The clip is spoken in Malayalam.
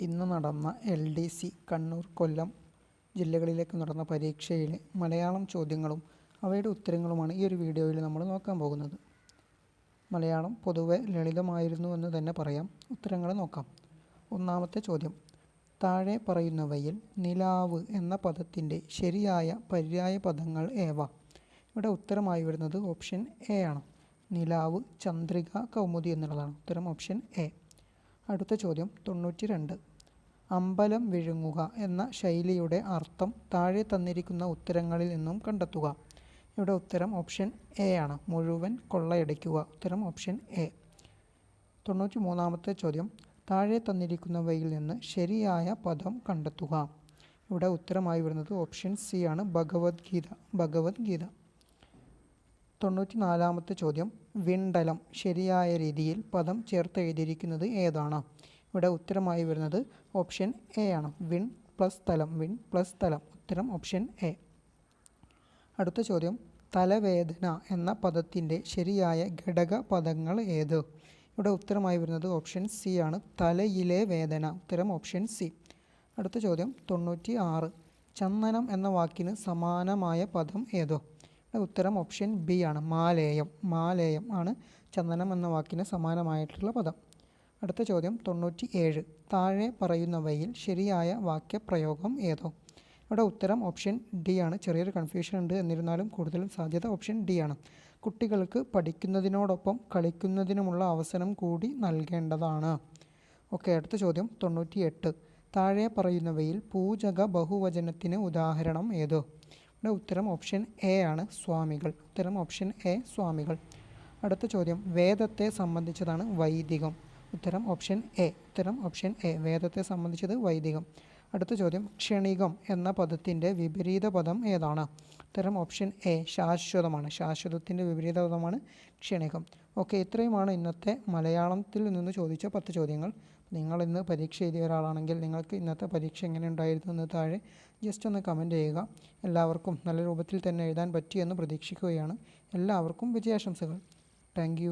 ഇന്ന് നടന്ന L D C Kannur Kollam ജില്ലകളിലേക്ക് നടന്ന പരീക്ഷയിലെ മലയാളം ചോദ്യങ്ങളും അവയുടെ ഉത്തരങ്ങളുമാണ് ഈ ഒരു വീഡിയോയിൽ നമ്മൾ നോക്കാൻ പോകുന്നത്. മലയാളം പൊതുവെ ലളിതമായിരുന്നു എന്ന് തന്നെ പറയാം. ഉത്തരങ്ങൾ നോക്കാം. ഒന്നാമത്തെ ചോദ്യം. താഴെ പറയുന്നവയിൽ നിലാവ് എന്ന പദത്തിന്റെ ശരിയായ പര്യായ പദങ്ങൾ ഏവ? ഇവിടെ ഉത്തരമായി വരുന്നത് ഓപ്ഷൻ എ ആണ്. നിലാവ് ചന്ദ്രിക കൗമുദി എന്നുള്ളതാണ്. ഉത്തരം ഓപ്ഷൻ എ. അടുത്ത ചോദ്യം. തൊണ്ണൂറ്റി രണ്ട് അമ്പലം വിഴുങ്ങുക എന്ന ശൈലിയുടെ അർത്ഥം താഴെ തന്നിരിക്കുന്ന ഉത്തരങ്ങളിൽ നിന്നും കണ്ടെത്തുക. ഇവിടെ ഉത്തരം ഓപ്ഷൻ എ ആണ്. മുഴുവൻ കൊള്ളയടിക്കുക. ഉത്തരം ഓപ്ഷൻ എ തൊണ്ണൂറ്റി മൂന്നാമത്തെ ചോദ്യം. താഴെ തന്നിരിക്കുന്നവയിൽ നിന്ന് ശരിയായ പദം കണ്ടെത്തുക. ഇവിടെ ഉത്തരമായി വരുന്നത് ഓപ്ഷൻ സി ആണ്. ഭഗവത്ഗീത. ഭഗവത്ഗീത. തൊണ്ണൂറ്റി നാലാമത്തെ ചോദ്യം. വിണ്ടലം. ശരിയായ രീതിയിൽ പദം ചേർത്ത് എഴുതിയിരിക്കുന്നത് ഏതാണ്? ഇവിടെ ഉത്തരമായി വരുന്നത് ഓപ്ഷൻ എ ആണ്. വിൺ പ്ലസ് തലം വിൺ പ്ലസ് തലം. ഉത്തരം ഓപ്ഷൻ എ അടുത്ത ചോദ്യം തലവേദന എന്ന പദത്തിന്റെ ശരിയായ ഘടക പദങ്ങൾ ഏത്? ഇവിടെ ഉത്തരമായി വരുന്നത് ഓപ്ഷൻ സി ആണ്. തലയിലെ വേദന. ഉത്തരം ഓപ്ഷൻ സി അടുത്ത ചോദ്യം തൊണ്ണൂറ്റി ആറ് ചന്ദനം എന്ന വാക്കിന് സമാനമായ പദം ഏതോ? ഉത്തരം ഓപ്ഷൻ ബി ആണ്. മാലേയം. മാലേയം ആണ് ചന്ദനം എന്ന വാക്കിന് സമാനമായിട്ടുള്ള പദം. അടുത്ത ചോദ്യം തൊണ്ണൂറ്റി ഏഴ് താഴെ പറയുന്നവയിൽ ശരിയായ വാക്യപ്രയോഗം ഏതോ? ഇവിടെ ഉത്തരം ഓപ്ഷൻ ഡി ആണ്. ചെറിയൊരു കൺഫ്യൂഷൻ ഉണ്ട്. എന്നിരുന്നാലും കൂടുതലും സാധ്യത ഓപ്ഷൻ ഡി ആണ്. കുട്ടികൾക്ക് പഠിക്കുന്നതിനോടൊപ്പം കളിക്കുന്നതിനുമുള്ള അവസരം കൂടി നൽകേണ്ടതാണ്. ഓക്കെ അടുത്ത ചോദ്യം തൊണ്ണൂറ്റി എട്ട് താഴെ പറയുന്നവയിൽ പൂജക ബഹുവചനത്തിന് ഉദാഹരണം ഏതോ? ഇവിടെ ഉത്തരം ഓപ്ഷൻ എ ആണ്. സ്വാമികൾ. ഉത്തരം ഓപ്ഷൻ എ സ്വാമികൾ. അടുത്ത ചോദ്യം വേദത്തെ സംബന്ധിച്ചതാണ് വൈദികം. ഉത്തരം ഓപ്ഷൻ എ. ഉത്തരം ഓപ്ഷൻ എ. വേദത്തെ സംബന്ധിച്ചത് വൈദികം. അടുത്ത ചോദ്യം ക്ഷണികം എന്ന പദത്തിന്റെ വിപരീത പദം ഏതാണ്? ഉത്തരം ഓപ്ഷൻ എ ശാശ്വതമാണ്. ശാശ്വതത്തിന്റെ വിപരീത പദമാണ് ക്ഷണികം. ഓക്കെ ഇത്രയുമാണ് ഇന്നത്തെ മലയാളത്തിൽ നിന്ന് ചോദിച്ച പത്ത് ചോദ്യങ്ങൾ. നിങ്ങൾ ഇന്ന് പരീക്ഷ എഴുതിയ ഒരാളാണെങ്കിൽ നിങ്ങൾക്ക് ഇന്നത്തെ പരീക്ഷ എങ്ങനെ ഉണ്ടായിരുന്നു എന്ന് താഴെ ജസ്റ്റ് ഒന്ന് കമന്റ് ചെയ്യുക. എല്ലാവർക്കും നല്ല രൂപത്തിൽ തന്നെ എഴുതാൻ പറ്റിയെന്ന് പ്രതീക്ഷിക്കുകയാണ്. എല്ലാവർക്കും വിജയാശംസകൾ. താങ്ക്